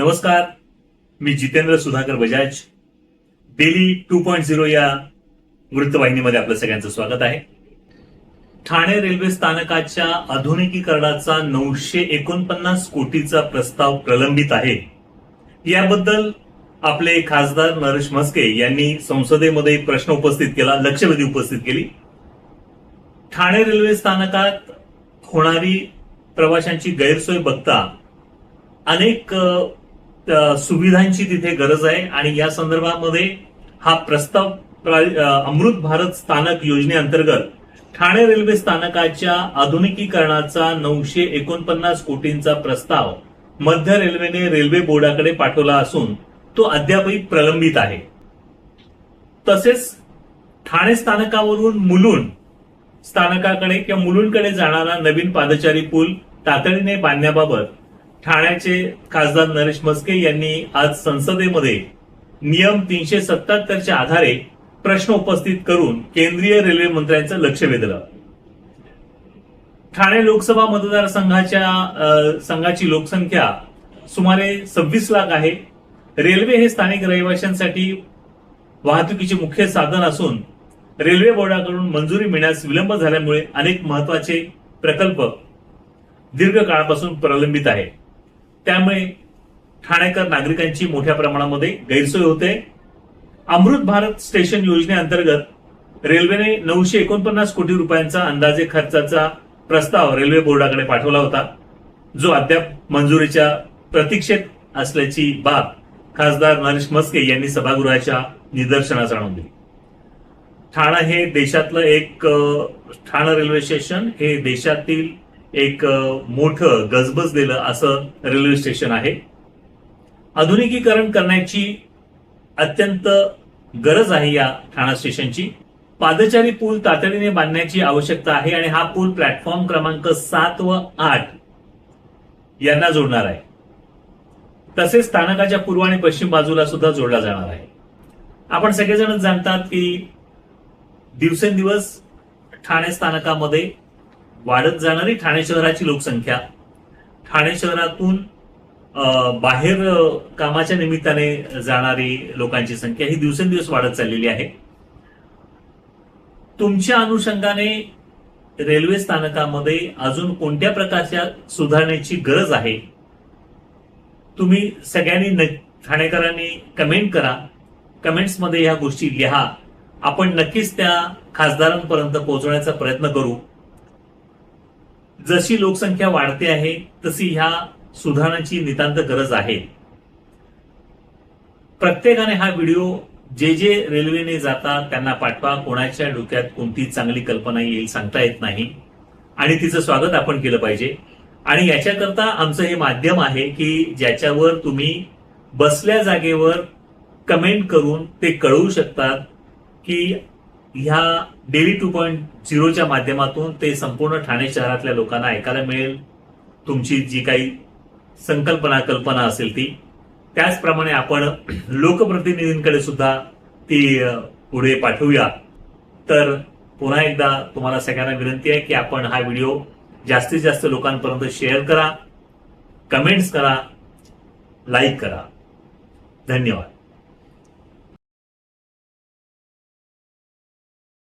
नमस्कार मी Jitendra Sudhakar Bajaj. Daily two point zero या वृत्तवाहिनीमध्ये आपलं सगळ्यांचं स्वागत आहे. ठाणे रेल्वे स्थानकाच्या आधुनिकीकरणाचा नऊशे एकोणपन्नास कोटीचा प्रस्ताव प्रलंबित आहे. याबद्दल आपले खासदार नरेश म्हस्के यांनी संसदेमध्ये प्रश्न उपस्थित केला लक्षवेधी उपस्थित केली. ठाणे रेल्वे स्थानकात होणारी प्रवाशांची गैरसोय बघता अनेक सुविधांची तिथे गरज आहे. आणि या संदर्भामध्ये हा प्रस्ताव अमृत भारत स्थानक योजनेअंतर्गत ठाणे रेल्वे स्थानकाच्या आधुनिकीकरणाचा नऊशे एकोणपन्नास कोटींचा प्रस्ताव मध्य रेल्वेने रेल्वे बोर्डाकडे पाठवला असून तो अद्यापही प्रलंबित आहे. तसेच ठाणे स्थानकावरून मुलुंड स्थानकाकडे किंवा मुलुंडकडे जाणारा नवीन पादचारी पूल तातडीने बांधण्याबाबत ठाण्याचे खासदार नरेश म्हस्के यांनी आज संसदेमध्ये नियम तीनशे सत्याहत्तरच्या आधारे प्रश्न उपस्थित करून केंद्रीय रेल्वे मंत्र्यांचं लक्ष वेधलं. ठाणे लोकसभा मतदारसंघाच्या संघाची लोकसंख्या सुमारे सव्वीस लाख आहे. रेल्वे हे स्थानिक रहिवाशांसाठी वाहतुकीचे मुख्य साधन असून रेल्वे बोर्डाकडून मंजुरी मिळण्यास विलंब झाल्यामुळे अनेक महत्त्वाचे प्रकल्प दीर्घ काळापासून प्रलंबित आहे त्यामुळे ठाणेकर नागरिकांची मोठ्या प्रमाणामध्ये गैरसोय होते. अमृत भारत स्टेशन योजनेअंतर्गत रेल्वेने नऊशे एकोणपन्नास कोटी रुपयांचा अंदाजे खर्चाचा प्रस्ताव रेल्वे बोर्डाकडे पाठवला होता. जो अद्याप मंजुरीच्या प्रतीक्षेत असल्याची बाब खासदार नरेश मस्के यांनी सभागृहाच्या निदर्शनास आणून दिली. ठाणा हे देशातलं एक ठाणा रेल्वे स्टेशन हे देशातील एक मोठं गजबजलेलं असं रेल्वे स्टेशन आहे. आधुनिकीकरण करण्याची अत्यंत गरज आहे या ठाणा स्टेशनची. पादचारी पूल तातडीने बांधण्याची आवश्यकता आहे आणि हा पूल प्लॅटफॉर्म क्रमांक सात व आठ यांना जोडणार आहे. तसेच स्थानकाच्या पूर्व आणि पश्चिम बाजूला सुद्धा जोडला जाणार आहे. आपण सगळेजण जाणतात की दिवसेंदिवस ठाणे स्थानकामध्ये वाढत जाणारी ठाणे शहराची लोकसंख्या. ठाणे शहरातून बाहेर कामाच्या निमित्ताने जाणारी लोकांची संख्या ही दिवसेंदिवस वाढत चाललेली आहे. तुमच्या अनुषंगाने रेल्वे स्थानकामध्ये अजून कोणत्या प्रकारच्या सुधारणेची गरज आहे? तुम्ही सगळ्यांनी ठाणेकरांनी कमेंट करा. कमेंट्समध्ये ह्या गोष्टी लिहा. आपण नक्कीच त्या खासदारांपर्यंत पोहोचवण्याचा प्रयत्न करू. जशी लोकसंख्या वाढते आहे तशी ह्या सुधारणाची नितांत गरज आहे. प्रत्येकाने हा व्हिडिओ जे जे रेल्वेने जातात त्यांना पाठवा. कोणाच्या डोक्यात कोणती चांगली कल्पना येईल सांगता येत नाही. आणि तिचं स्वागत आपण केलं पाहिजे. आणि याच्याकरता आमचं हे माध्यम आहे की ज्याच्यावर तुम्ही बसल्या जागेवर कमेंट करून ते कळवू शकतात की ह्या डेली टू पॉईंट झिरोच्या माध्यमातून ते संपूर्ण ठाणे शहरातल्या लोकांना ऐकायला मिळेल. तुमची जी काही संकल्पना कल्पना असेल ती. त्याचप्रमाणे आपण लोकप्रतिनिधींकडे सुद्धा ती पुढे पाठवूया. तर पुन्हा एकदा तुम्हाला सगळ्यांना विनंती आहे की आपण हा व्हिडिओ जास्तीत जास्त लोकांपर्यंत शेअर करा कमेंट्स करा लाईक करा. धन्यवाद.